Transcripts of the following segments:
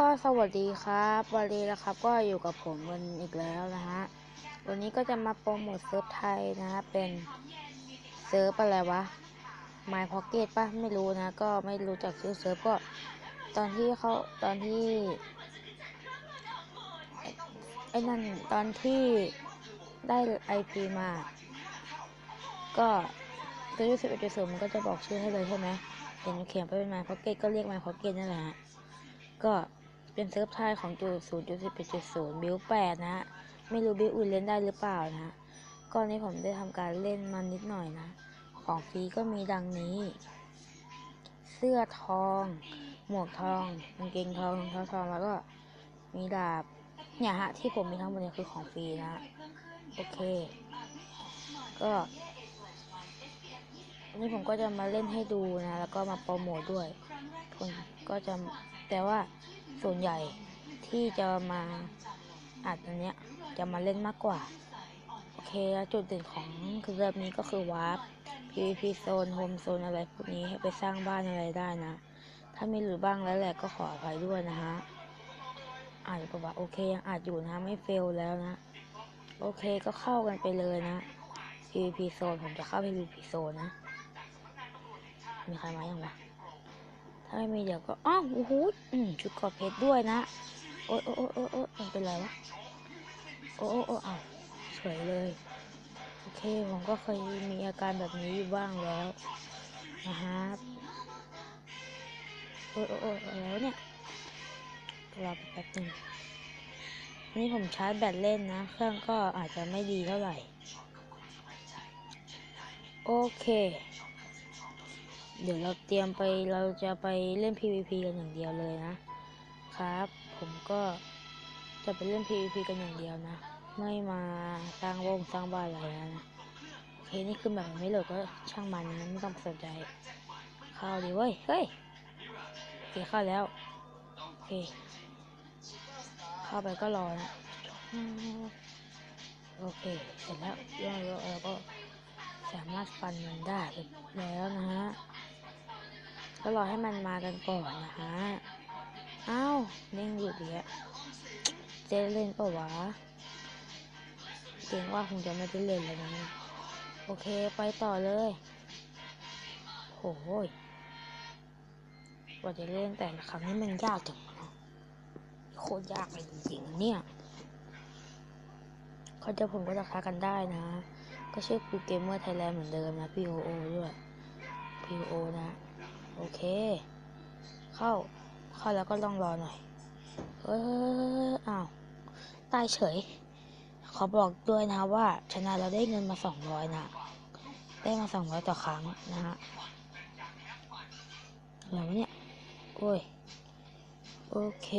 ก็สวัสดีครับวันนี้นะครับก็อยู่กับผมวันอีกแล้วนะฮะวันนี้ก็จะมาโปรโมทเซิร์ฟไทยนะฮะเป็นเซิร์ฟอะไรวะ My Pocket ป่ะไม่รู้นะ ก็ไม่รู้จักชื่อเซิร์ฟก็ ตอนที่เขาตอนที่ไอ้นั่นตอนที่ได้ IP มา ก็ตัวยูสิบเอ็ดจุดศูนย์มันก็จะบอกชื่อให้เลยใช่ไหมเห็นเขียนไปเป็น My Pocket ก็เรียก My Pocket นั่นแหละก็ เป็นเซิร์ฟไทยของจุดศูนย์จุดสิบเจุดศูนย์บิลแปดนะฮะ ไม่รู้บิลอื่นเล่นได้หรือเปล่านะฮะก็นี้ผมได้ทำการเล่นมานิดหน่อยนะ ของฟรีก็มีดังนี้ เสื้อทอง หมวกทองกางเกงทองรองเท้าทองแล้วก็มีดาบ เนี่ยฮะ ที่ผมมีทั้งหมดเนี่ยคือของฟรีนะ โอเค ก็วันนี้ผมก็จะมาเล่นให้ดูนะ แล้วก็มาโปรโมทด้วยคนก็จะแต่ว่า ส่วนใหญ่ที่จะมาอัดอันเนี้ยจะมาเล่นมากกว่า โอเคแล้วจุดเด่นของคือเริ่มนี้ก็คือวาร์ป PVP โซนโฮมโซนอะไรพวกนี้ให้ไปสร้างบ้านอะไรได้นะ ถ้าไม่หรือบ้างแล้วแหละก็ขออภัยด้วยนะฮะอาจจะบอกว่าโอเคยังอาจอยู่นะไม่เฟลแล้วนะ โอเคก็เข้ากันไปเลยนะ PVP โซนผมจะเข้า PVP โซนนะ มีใครมายังวะ ถ้าไม่มีเดี๋ยวก็อ้าวโอ้โหอืมชุดกอดเพชรด้วยนะ โอ๊ยโอ๊ยโอ๊ยโอ๊ยมันเป็นไรวะ โอ้โอ้โอ้อ้าวสวยเลย โอเค ผมก็เคยมีอาการแบบนี้อยู่บ้างแล้วนะครับโอ้ยโอ้ยโอ๊ยอะไรวเนี่ยรอแป๊บนึงนนี้ผมชาร์จแบตเล่นนะ เครื่องก็อาจจะไม่ดีเท่าไหร่ โอเค เดี๋ยวเราเตรียมไปเราจะไปเล่น PVP กันอย่างเดียวเลยนะครับ ผมก็จะไปเล่น PVP กันอย่างเดียวนะ ไม่มาสร้างวงสร้างบ้านอะไรนะโอเคนี่คือแบบไม่โหลดก็ช่างมันนะไม่ต้องสนใจข้าวดีเว้ยเฮ้ยโอเคเข้าแล้วโอเคเข้าไปก็รอนะโอเคเสร็จแล้วย่อยแล้วก็สามารถฟันมันได้แล้วนะฮะ ก็รอให้มันมากันก่อนนะฮะอ้าวเน่งหยุดอีกแล้วเจเล่นปล่าวะเกรงว่าคงจะไม่ได้เล่นเลยนะโอเคไปต่อเลยโหยกว่าจะเล่นแต่ละครั้งนี่มันยากจังเนาะโคตรยากเลยจริงๆเนี่ยเขาจะผมก็จะค้ากันได้นะ ก็ชื่อกูเกมเมอร์ไทยแลนด์เหมือนเดิมนะ POO ด้วย POO นะ โอเค เข้า เข้าแล้วก็ต้องรอหน่อยเฮ้ยอ้าวตายเฉย ขอบอกด้วยนะว่า ชนะเราได้เงินมาสองร้อยนะ ได้มาสองร้อยต่อครั้งนะฮะอะไรวเนี่ย โอ้ย โอเค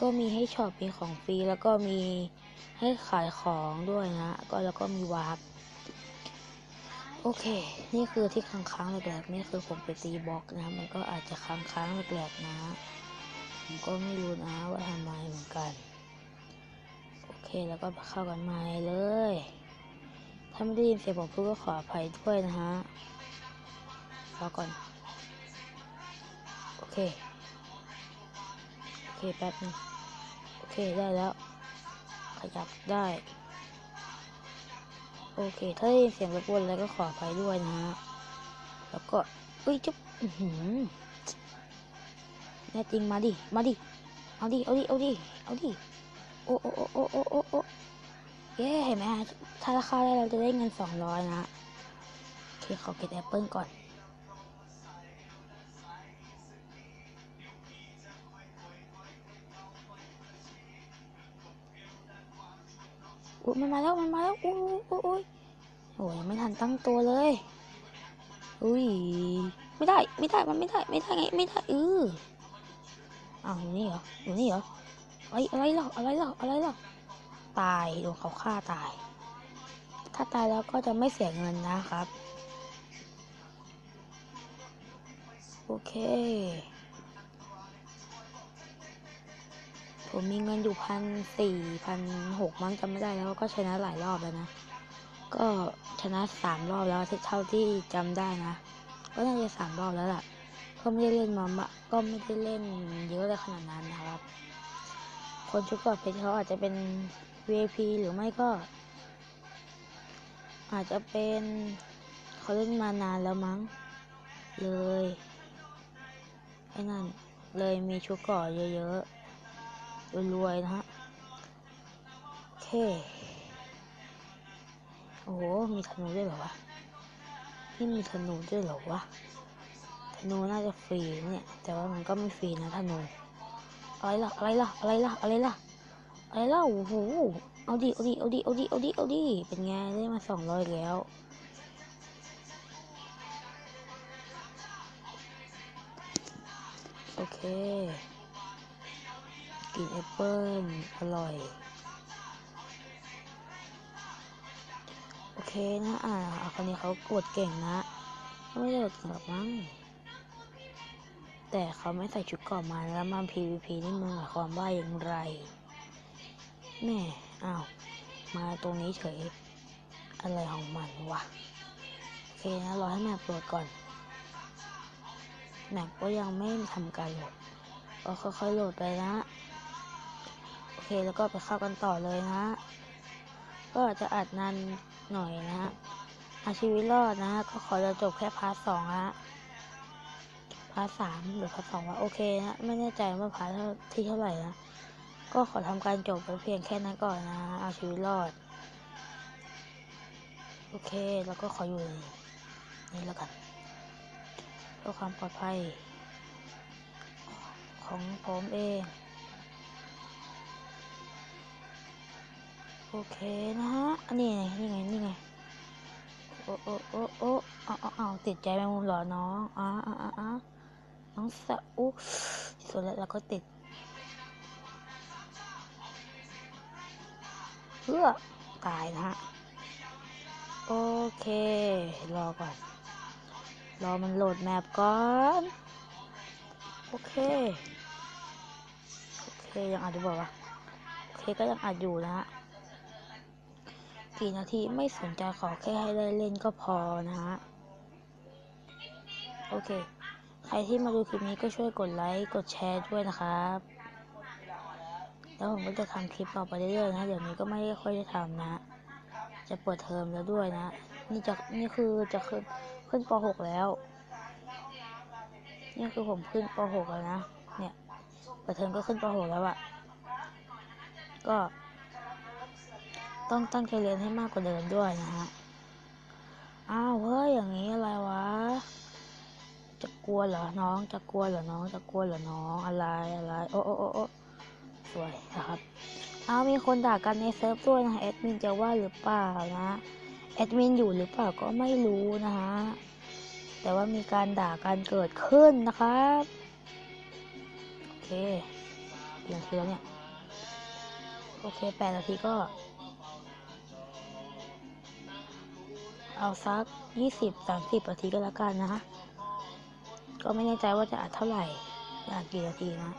ก็มีให้ช็อปมีของฟรีแล้วก็มีให้ขายของด้วยนะ ก็แล้วก็มีวาร์ป โอเค นี่คือที่ค้างค้างแหลกๆนี่คือผมไปตีบล็อกนะ มันก็อาจจะค้างค้างแหลกๆนะ ผมก็ไม่รู้นะว่าทำไมเหมือนกัน โอเคแล้วก็เข้ากันใหม่เลย ถ้าไม่ได้ยินเสียงผมพูดก็ขออภัยด้วยนะฮะรอก่อน โอเค โอเคแป๊บนึง โอเคได้แล้ว ขยับได้ โอเค ถ้าได้เสียงรบกวนแล้วก็ขออภัยด้วยนะฮะ แล้วก็อุ้ยจุ๊บแน่จริงมาดิ มาดิ เอาดิ เอาดิ เอาดิ เอาดิ โอ้โอ้โอ้โอ้โอ้โอ้โอ้เย้เห็นไหมฮะ ถ้าราคาได้เราจะได้เงินสองร้อยนะโอเคขอเก็บแอปเปิลก่อน อุ้ยมันมาแล้วมันมาแล้วอุ้ยอุ้ยอุ้ยโอ้ยยังไม่ทันตั้งตัวเลย อุ้ยไม่ได้ไม่ได้มันไม่ได้ไม่ได้ไงไม่ได้เอออ้าวอยู่นี่เหรออยู่นี่เหรอเอ้ยอะไรหรออะไรหรออะไรหรอตายโดนเขาฆ่าตาย ถ้าตายแล้วก็จะไม่เสียเงินนะครับ โอเค ผมมีเงินอยู่พันสี่พันหกมั้งจำไม่ได้แล้วก็ชนะหลายรอบแล้วนะ ก็ชนะสามรอบแล้วเท่าที่จำได้นะ ก็น่าจะสามรอบแล้วล่ะ ก็ไม่ได้เล่นมามะก็ไม่ได้เล่นเยอะเลยขนาดนั้นนะครับ คนชุดเกราะเพชรเขาอาจจะเป็น VIP หรือไม่ก็ อาจจะเป็นเขาเล่นมานานแล้วมั้ง เลยไอ้นั่นเลยมีชุดเกราะเยอะๆ รวยๆนะฮะโอเค โอ้โห มีธนูด้วยเหรอวะนี่มีธนูด้วยเหรอวะธนูน่าจะฟรีเนี่ย แต่ว่ามันก็ไม่ฟรีนะธนูอะไรล่ะอะไรล่ะอะไรล่ะอะไรล่ะอะไรล่ะโอ้โหเอาดิเอาดิเอาดิเอาดิเอาดิเอาดิเป็นไงได้มาสองร้อยแล้วโอเค กินแอปเปิ้ลอร่อย โอเคนะอ่าคนนี้เขากดเก่งนะไม่ได้กดเก่งหรอกมั้งแต่เขาไม่ใส่ชุดกราะมาแล้วมา PVP นี่มึงหมายความว่าอย่างไรแม่อ้าวมาตรงนี้เฉยอะไรของมันวะโอเคนะรอให้แมปโหลดก่อนแมปก็ยังไม่ทำการโหลดก็ค่อยๆโหลดไปนะ เคแล้วก็ไปเข้ากันต่อเลยนะ ก็จะอัดนานหน่อยนะฮะอาชีวิตรอดนะก็ขอจะจบแค่พาร์ทสองนะพาร์ทสามหรือพาร์ทสองวะโอเคนะไม่แน่ใจว่าพาร์ทที่เท่าไหร่นะก็ขอทำการจบไปเพียงแค่นั้นก่อนนะเอาชีวิตรอด โอเคแล้วก็ขออยู่นี่แล้วกันเพื่อความปลอดภัย ของผมเอง โอเคนะฮะอันนี้ไงนี่ไงนี่ไงโอ้โอ้โอ้โอ้เอาเอาเอาติดใจแมงมุมหรอน้องอ๋ออ๋ออ๋อน้องสะอุ๊สุดแล้วเราก็ติดเพื่อตายนะฮะ โอเค รอก่อน รอมันโหลดแมปก่อน โอเค โอเค ยังอัดอยู่เปล่า โอเคก็ยังอัดอยู่นะฮะ กี่นาทีไม่สนใจขอแค่ให้ได้เล่นก็พอนะฮะ โอเค ใครที่มาดูคลิปนี้ก็ช่วยกดไลค์ กดแชร์ด้วยนะครับ แล้วผมก็จะทำคลิปต่อไปเรื่อยๆนะ เดี๋ยวนี้ก็ไม่ค่อยได้ทำนะ จะเปิดเทอมแล้วด้วยนะ นี่จะนี่คือจะขึ้นขึ้นป .6 แล้ว นี่คือผมขึ้นป .6 แล้วนะ เนี่ยเปิดเทอมก็ขึ้นป .6 แล้วอะก็ ต้องตั้งใจเรียนให้มากกว่าเดิมด้วยนะฮะ อ้าวเฮ้ยอย่างนี้อะไรวะ จะกลัวเหรอน้อง จะกลัวเหรอน้อง จะกลัวเหรอน้องอะไรอะไร โอ้โอ้โอ้โอ้สวยนะครับ เอามีคนด่ากันในเซิร์ฟด้วยนะแอดมินจะว่าหรือเปล่านะแอดมินอยู่หรือเปล่าก็ไม่รู้นะฮะ แต่ว่ามีการด่ากันเกิดขึ้นนะครับโอเคเปลี่ยนทีแล้วเนี่ย โอเคแปดนาทีก็ เอาสักยี่สิบสามสิบนาทีก็แล้วกันนะ ก็ไม่แน่ใจว่าจะอัดเท่าไหร่จะอัดกี่นาทีนะ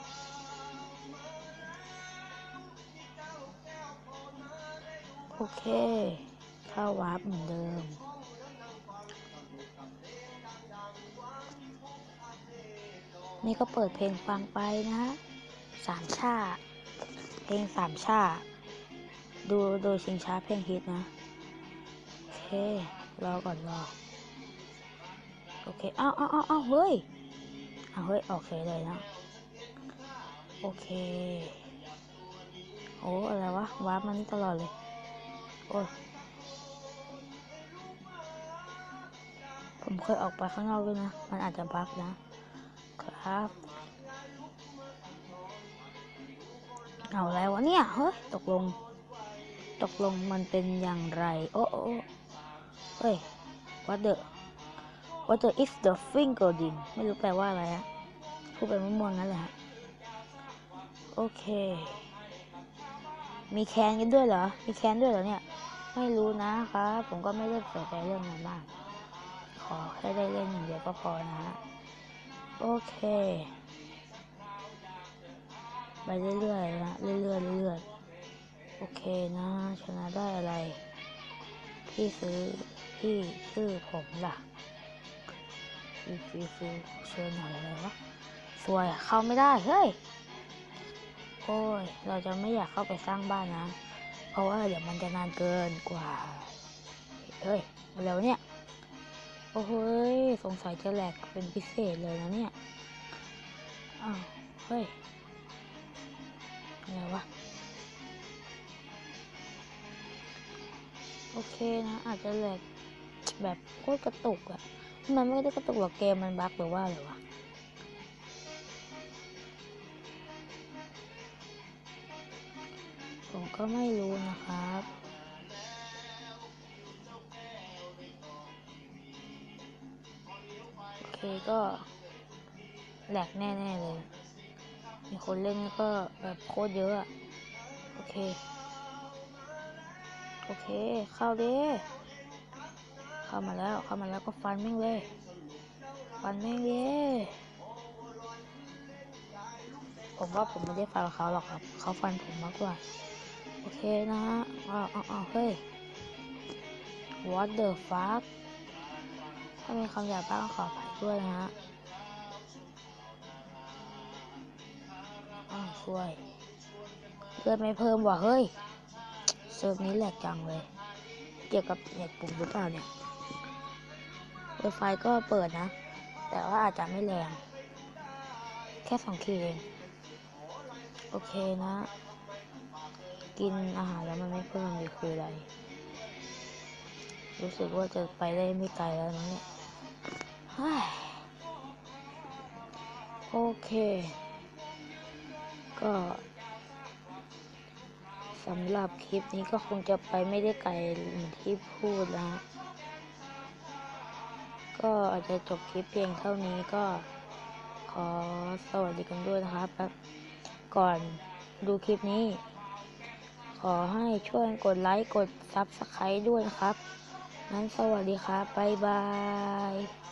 โอเค เข้าวาร์ปเหมือนเดิม นี่ก็เปิดเพลงฟังไปนะสามชา เพลงสามชา ดูโดยชิงช้าเพลงฮิตนะ โอเค รอก่อนรอ โอเคอ้าวอ้าวอ้าวอ้าเฮ้ยอ้าเฮ้ย โอเคเลยนะ โอเค โอ้ อะไรวะวาร์ปมานี่ตลอดเลย โอ้ยผมเคยออกไปข้างนอกด้วยนะ มันอาจจะบั๊กนะ ครับ เอาอะไรวะเนี่ย เฮ้ย ตกลง ตกลงมันเป็นอย่างไร โอ้โอ้ เฮ้ย what the what the is the fingerling ไม่รู้แปลว่าอะไรฮะพูดไปมั่วๆงั้นแหละฮะ โอเค มีแคนกันด้วยเหรอ มีแคนด้วยเหรอเนี่ย ไม่รู้นะครับ ผมก็ไม่ได้ใส่ใจเรื่องนั้นมาก ขอแค่ได้เล่นอย่างเดียวก็พอนะฮะ โอเค ไปเรื่อยๆนะ เรื่อยๆเรื่อยๆโอเคนะ ชนะได้อะไร พี่ซื้อ พี่ชื่อผมล่ะฟิวฟิวฟิวเชิญหน่อยอะไรวะสวยอะเข้าไม่ได้ เฮ้ย โอ้ย เราจะไม่อยากเข้าไปสร้างบ้านนะ เพราะว่าเดี๋ยวมันจะนานเกินกว่า เฮ้ยมาแล้วเนี่ย โอ้โหยสงสัยจะแหลกเป็นพิเศษเลยนะเนี่ย อ้าว เฮ้ยอะไรวะโอเคนะ อาจจะแหลก แบบโคตรกระตุกอะมันไม่ได้กระตุกหรอกเกมมันบั๊กหรือว่าอะไรวะผมก็ไม่รู้นะครับโอเคก็แหลกแน่ๆเลย มีคนเล่นก็แบบโคตรเยอะอะโอเค โอเค เข้าเด้ เข้ามาแล้ว เข้ามาแล้วก็ฟันแม่งเลย ฟันแม่งเลยผมว่าผมไม่ได้ฟันเขาหรอกครับ เขาฟันผมมากกว่า โอเคนะฮะอ้าวอ้าวอ้าเฮ้ย what the fuck ถ้ามีคำหยาบบ้างขออภัยด้วยนะฮะ อ้าวช่วย เพื่อนไม่เพิ่มว่ะเฮ้ยเซิร์ฟนี้แหลกจังเลย เกี่ยวกับเน็ตปุ่มหรือเปล่าเนี่ย ไวไฟก็เปิดนะ แต่ว่าอาจจะไม่แรง แค่สองคีเองโอเคนะ กินอาหารแล้วมันไม่เพิ่มเลยคืออะไร รู้สึกว่าจะไปได้ไม่ไกลแล้วนะเนี่ยเฮ้ยโอเค ก็สำหรับคลิปนี้ก็คงจะไปไม่ได้ไกลเหมือนที่พูดนะ ก็อาจจะจบคลิปเพียงเท่านี้ก็ขอสวัสดีกันด้วยนะครับ ก่อนดูคลิปนี้ ขอให้ช่วยกดไลค์กดซับสไครต์ด้วยนะครับ นั้นสวัสดีครับบ๊ายบาย